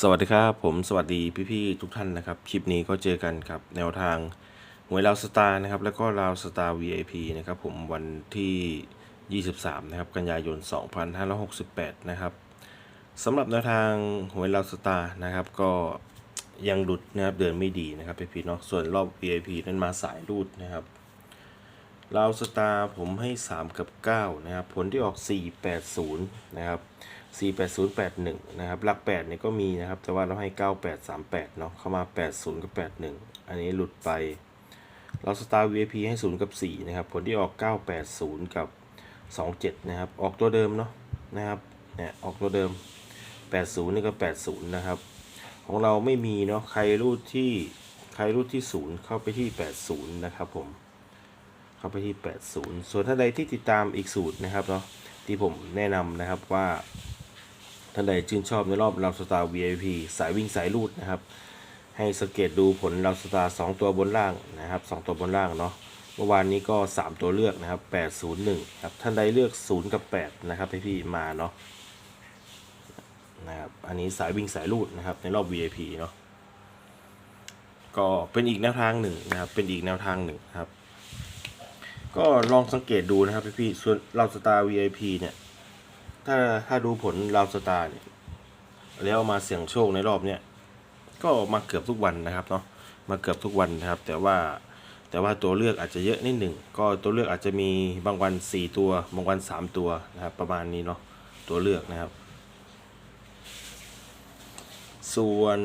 สวัสดีครับผมสวัสดีพี่ๆทุกท่านนะครับ คลิปนี้ก็เจอกันครับแนวทางหวยลาวสตาร์นะครับ แล้วก็ลาวสตาร์ VIP นะครับผมวันที่ 23 นะครับ กันยายน 2568 นะครับสำหรับแนวทางหวยลาวสตาร์นะครับ ก็ยังดุดนะครับเดินไม่ดีนะครับพี่ๆเนาะส่วนรอบ VIP นั้นมาสายรูดนะครับลาวสตาร์ผมให้ 3 กับ 9 นะครับ ผลที่ออก 480 นะครับ 48081 นะครับ หลัก8เนี่ยก็มีนะครับ แต่ว่าเราให้ 9838 เนาะ เข้ามา 80 กับ 81 อันนี้หลุดไป เราสตาร์ VIP ให้ 0 กับ 4 นะครับ ผลที่ออก 980 กับ 27 นะครับ ออกตัวเดิมเนาะ นะครับ เนี่ย ออกตัวเดิม 80 นี่ก็ 80 นะครับ ของเราไม่มีเนาะ ใครรูดที่ ใครรูดที่ 0 เข้าไปที่ 80 นะครับผม เข้าไปที่ 80 ส่วนท่าใดที่ติดตามอีกสูตรนะครับเนาะที่ผมแนะนำนะครับว่า ท่านใดชื่นชอบในรอบเราสตาร์ VIP สายวิ่งสายลูดนะครับ ให้สังเกตดูผลเราสตาร์สองตัวบนล่างนะครับสองตัวบนล่างเนาะเมื่อวานนี้ก็ 3 ตัวเลือกนะครับ 801ครับท่านใดเลือก 0 กับ 8 นะครับให้พี่มาเนาะนะครับอันนี้สายวิ่งสายลูดนะครับในรอบ VIP เนาะก็เป็นอีกแนวทางหนึ่งนะครับ เป็นอีกแนวทางหนึ่งครับ ก็ลองสังเกตดูนะครับพี่ๆส่วนเราสตาร์ VIP เนี่ย ถ้าถ้าดูผลราสตาร์เนี่ยแล้วมาเสี่ยงโชคในรอบเนี้ยก็มาเกือบทุกวันนะครับเนาะมาเกือบทุกวันนะครับ แต่ว่าแต่ว่าตัวเลือกอาจจะเยอะนิดหนึ่งก็ตัวเลือกอาจจะมีบางวัน 4 ตัวบางวัน 3 ตัวนะครับ ประมาณนี้เนาะตัวเลือกนะครับ ส่วน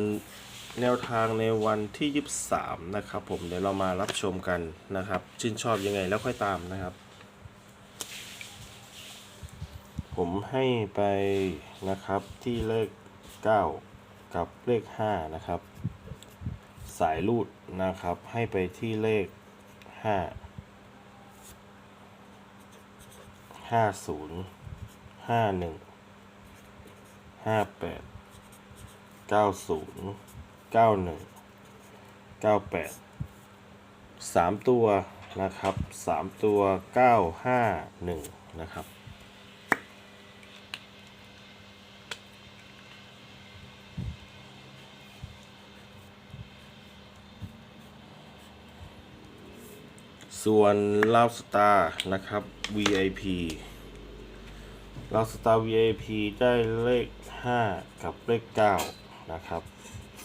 แนวทางในวันที่ 23 นะครับ ผมเดี๋ยวเรามารับชมกันนะครับ ชื่นชอบยังไงแล้วค่อยตามนะครับ ผมให้ไปนะครับที่เลข 9 กับเลข 5 นะครับ สายรูดนะครับ ให้ไปที่เลข5 50 51 58 90 91 98 3ตัวนะครับ3ตัว951นะครับ ส่วนลาวสตาร์นะครับ VIP ลาวสตาร์ VIP ได้เลข 5 กับเลข 9 นะครับ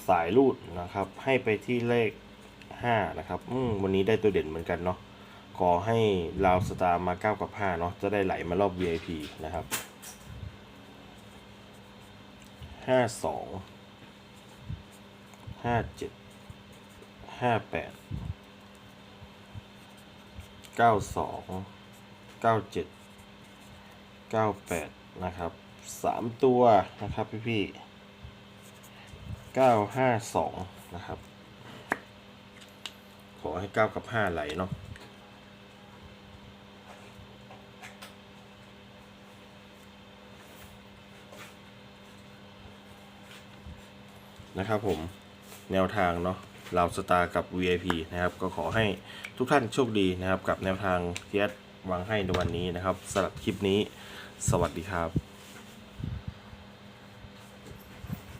สายรูดนะครับ ให้ไปที่เลข 5 นะครับอืมวันนี้ได้ตัวเด่นเหมือนกันเนาะขอให้ลาวสตาร์มา 9 กับ 5 เนาะจะได้ไหลมารอบ VIP นะครับ 52 57 58 เก้าสองเก้าเจ็ดเก้าแปดนะครับสามตัวนะครับพี่พี่เก้าห้าสองนะครับ ขอให้เก้ากับห้าไหลเนาะนะครับผมแนวทางเนาะ เราสตาร์กับ VIP นะครับ ก็ขอให้ทุกท่านโชคดีนะครับ กับแนวทางที่แอดวางให้ในวันนี้นะครับสำหรับคลิปนี้ สวัสดีครับ